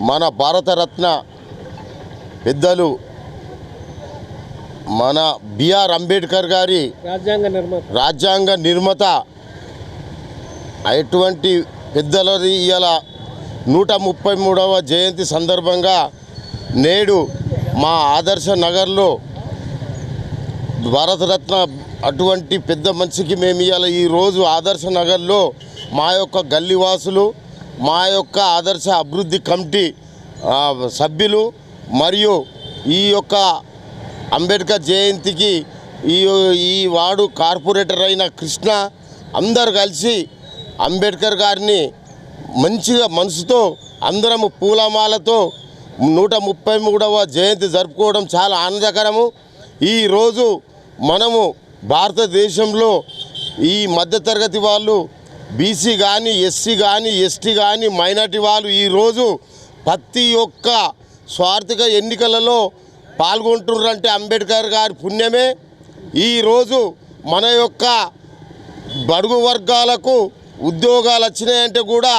మన భారతరత్న పెద్దలు మన బిఆర్ అంబేద్కర్ గారి రాజ్యాంగ నిర్మాత. రాజ్యాంగ నిర్మాత అటువంటి పెద్దలది ఇవాళ నూట ముప్పై మూడవ జయంతి సందర్భంగా నేడు మా ఆదర్శ నగర్లో భారతరత్న అటువంటి పెద్ద మనిషికి మేము ఇవాళ ఈరోజు ఆదర్శ నగర్లో మా యొక్క గల్లీవాసులు మా యొక్క ఆదర్శ అభివృద్ధి కమిటీ సభ్యులు మరియు ఈ యొక్క అంబేద్కర్ జయంతికి ఈ ఈ వార్డు కార్పొరేటర్ అయిన కృష్ణ అందరు కలిసి అంబేద్కర్ గారిని మంచిగా మనసుతో అందరము పూలమాలతో నూట ముప్పై మూడవ జయంతి జరుపుకోవడం చాలా ఆనందకరము. ఈరోజు మనము భారతదేశంలో ఈ మధ్యతరగతి వాళ్ళు బీసీ కానీ ఎస్సీ కానీ ఎస్టీ కానీ మైనార్టీ వాళ్ళు ఈరోజు ప్రతి ఒక్క స్వార్థిక ఎన్నికలలో పాల్గొంటున్నారంటే అంబేద్కర్ గారి పుణ్యమే. ఈరోజు మన యొక్క బడుగు వర్గాలకు ఉద్యోగాలు వచ్చినాయంటే కూడా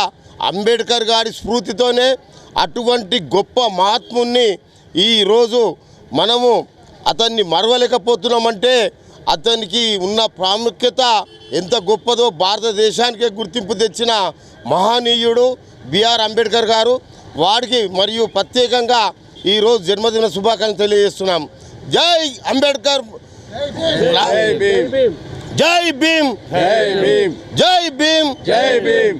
అంబేద్కర్ గారి స్ఫూర్తితోనే అటువంటి గొప్ప మహాత్ముని ఈరోజు మనము అతన్ని మరవలేకపోతున్నామంటే అతనికి ఉన్న ప్రాముఖ్యత ఎంత గొప్పదో భారతదేశానికే గుర్తింపు తెచ్చిన మహనీయుడు బిఆర్ అంబేద్కర్ గారు. వాడికి మరియు ప్రత్యేకంగా ఈరోజు జన్మదిన శుభాకాంక్షలు తెలియజేస్తున్నాం. జై అంబేద్కర్! జై భీమ్. జై భీమ్! జై భీమ్! జై భీమ్! జై భీమ్!